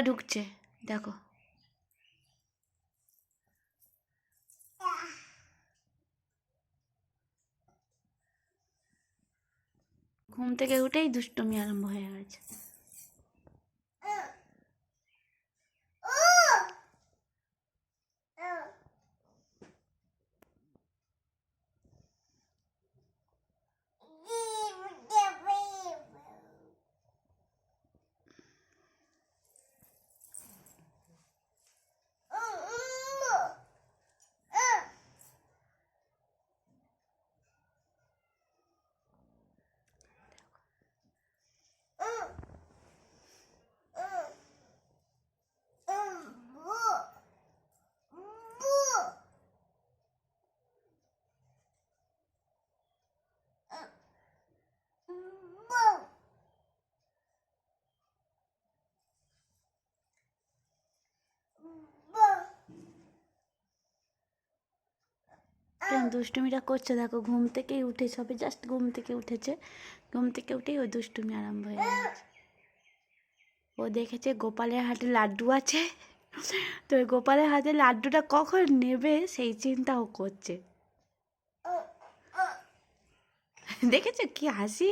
ঘরে ঢুকছে দেখো। ঘুম থেকে উঠেই দুষ্টুমি আরম্ভ হয়ে গেছে। কেন দুষ্টুমিটা করছে? দেখো, ঘুম থেকেই উঠে, সবে জাস্ট ঘুম থেকে উঠেছে। ঘুম থেকে উঠেই ওই দুষ্টুমি আরম্ভ হয়ে গেছে। ও দেখেছে গোপালের হাতে লাড্ডু আছে। তো গোপালের হাতে লাড্ডুটা কখন নেবে সেই চিন্তা ও করছে। দেখেছ কি হাসি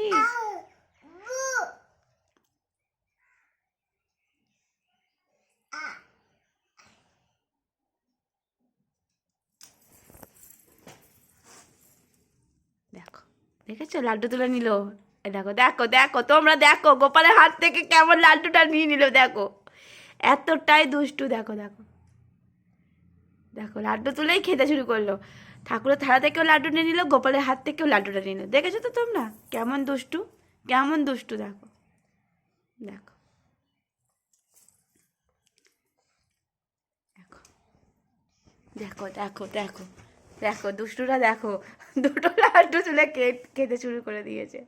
দেখো দেখেছ? লাড্ডু তুলে নিল। দেখো দেখো দেখো, তোমরা দেখো, গোপালের হাত থেকে কেমন লাড্ডুটা নিয়ে নিল, দেখো। এতটাই দুষ্টু, দেখো দেখো। দেখো, লাড্ডু তুলেই খেতে শুরু করল। ঠাকুরের থালা থেকেও লাড্ডু নিয়ে নিল, গোপালের হাত থেকেও লাড্ডুটা নিয়ে নিল। দেখেছ তো তোমরা? কেমন দুষ্টু কেমন দুষ্টু, দেখো। দেখো। দেখো দেখো দেখো। দেখো, দুষ্টুরা দেখো, দুটো লাড্ডু তুলে খেতে শুরু করে দিয়েছে।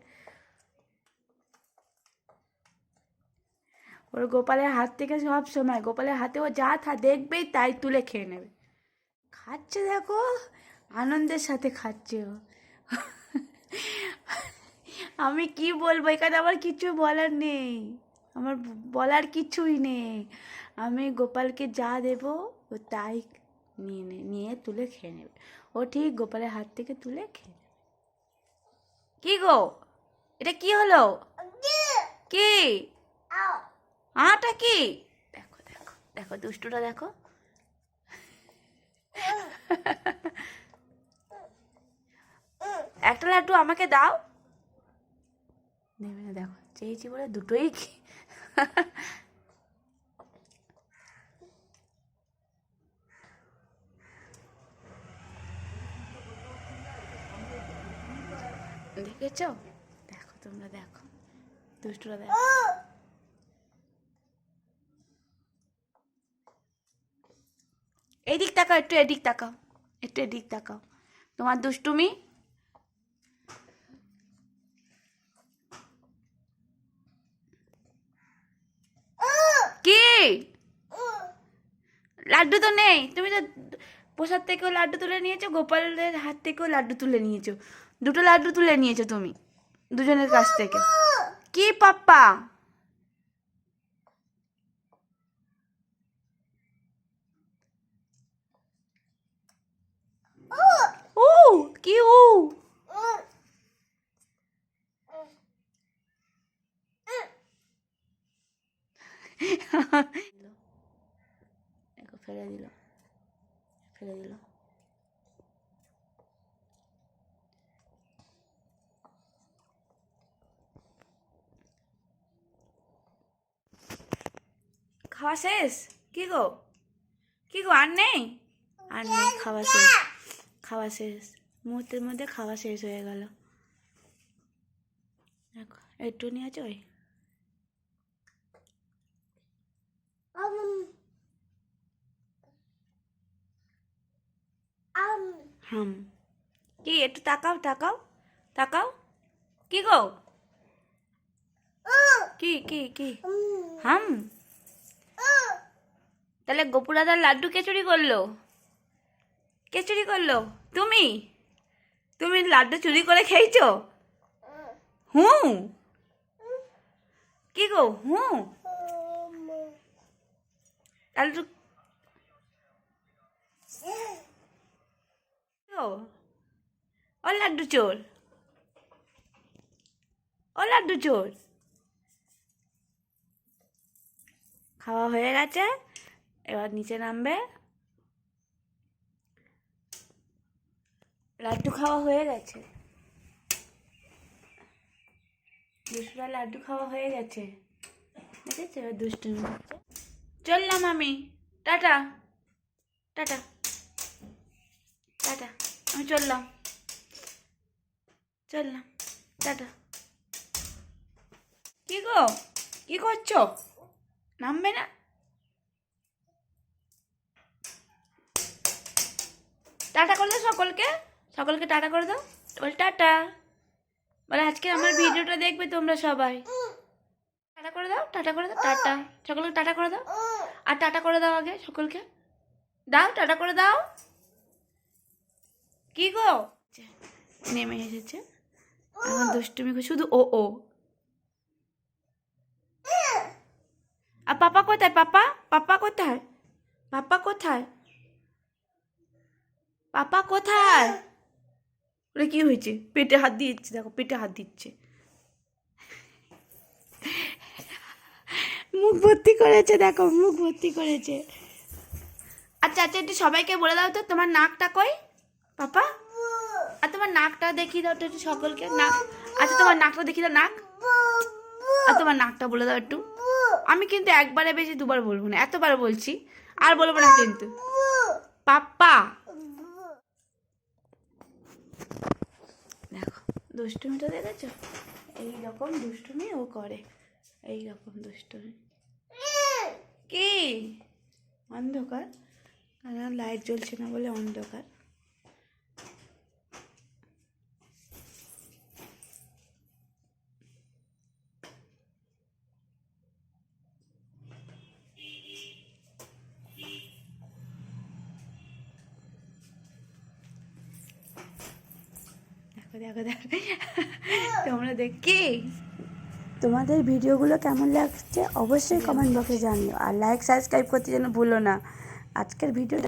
ওর গোপালের হাত থেকে সব সময়, গোপালের হাতে ও যা থা দেখবেই তাই তুলে খেয়ে নেবে। খাচ্ছে দেখো, আনন্দের সাথে খাচ্ছে ও। আমি কি বলব এখানে আমার কিছু বলার নেই। আমার বলার কিছুই নেই। আমি গোপালকে যা দেব ও তাই নিয়ে নে, নিয়ে তুলে খেয়ে নেবে। ও ঠিক গোপালের হাত থেকে তুলে খেয়ে নেবে। কি গো? এটা কি হলো? কি? আটা কি? দেখো দেখো দেখো, দুষ্টুটা দেখো। একটা লাড্ডু আমাকে দাও। নেবে না, দেখো, চেয়েছি বলে দুটোই দেখেছ দেখো তোমরা, দেখো। দুষ্টুরা দেখো। এদিক তাকাও, একটু এদিক তাকাও। একটু এদিক তাকাও। তোমার দুষ্টুমি? কি? লাড্ডু তো নেই। তুমি তো প্রসাদ থেকেও লাড্ডু তুলে নিয়েছো, গোপালের হাত থেকেও লাড্ডু তুলে নিয়েছো। দুটো লাড্ডু তুলে নিয়েছো তুমি, দুজনের কাছ থেকে। কি পাপ্পা? ও কি ও ফেলে দিল। ফেলে দিল। খাওয়া শেষ? কি গো? কি গো আর নেই? আর নেই খাওয়া শেষ। খাওয়া শেষ। মুহূর্তের মধ্যে খাওয়া শেষ হয়ে গেল। দেখো একটু নিয়ে আছে ওই? হাম। কি একটু তাকাও তাকাও তাকাও। কি গো? কি কি কি? হাম। তাহলে গোপুরাদার লাড্ডু কে চুরি করল? কে চুরি করল? তুমি? তুমি লাড্ডু চুরি করে খেয়েছো? হুঁ? কি গো, হুঁ? ও ও লাড্ডু চোর। ও লাড্ডু চোর। খাওয়া হয়ে গেছে? এবার নিচে নামবে। লাড্ডু খাওয়া হয়ে গেছে। দুষ্টুরা লাড্ডু খাওয়া হয়ে গেছে। দেখেছ? এবার দুষ্টুমি চললাম আমি। টাটা। টাটা। টাটা। আমি চললাম। চললাম। টাটা। কি গো? কি করছ? নামবে না? টাটা করে দাও সকলকে? সকলকে টাটা করে দাও? বল, টাটা। বলে, আজকে আমার ভিডিওটা দেখবে তোমরা সবাই। টাটা করে দাও, টাটা করে দাও, টাটা। সকলকে টাটা করে দাও? আর টাটা করে দাও আগে সকলকে। দাও, টাটা করে দাও। কি গো? নেমে এসেছে। এখন দুষ্টুমি শুধু ও ও। আর পাপা কোথায়? পাপা? পাপা কোথায়? পাপা কোথায়? পাপা কোথায়? ওরে কি হয়েছে? পেটে হাত দিচ্ছে দেখো, পেটে হাত দিচ্ছে। মুখ ভর্তি করেছে, দেখো, মুখ ভর্তি করেছে। আচ্ছা আচ্ছা একটু সবাইকে বলে দাও তো, তোমার নাকটা কই? পাপা? আর তোমার নাকটা দেখিয়ে দাও একটু সকলকে। নাক আচ্ছা তোমার নাকটা দেখিয়ে দাও, নাক। আর তোমার নাকটা বলে দাও একটু। আমি কিন্তু একবারে বেশি দুবার বলব না, এতবার বলছি। আর বলব না কিন্তু। পাপ্পা দেখো দুষ্টুমিটা দেখেছ? এই রকম দুষ্টুমি ও করে। এই রকম দুষ্টুমি। কি? অন্ধকার। লাইট জ্বলছে না বলে অন্ধকার। দেখো দেখো দেখো তোমরা দেখি কি? তোমাদের ভিডিওগুলো কেমন লাগছে অবশ্যই কমেন্ট বক্সে জানিও। আর লাইক সাবস্ক্রাইব করতে যেন ভুলো না। আজকের ভিডিও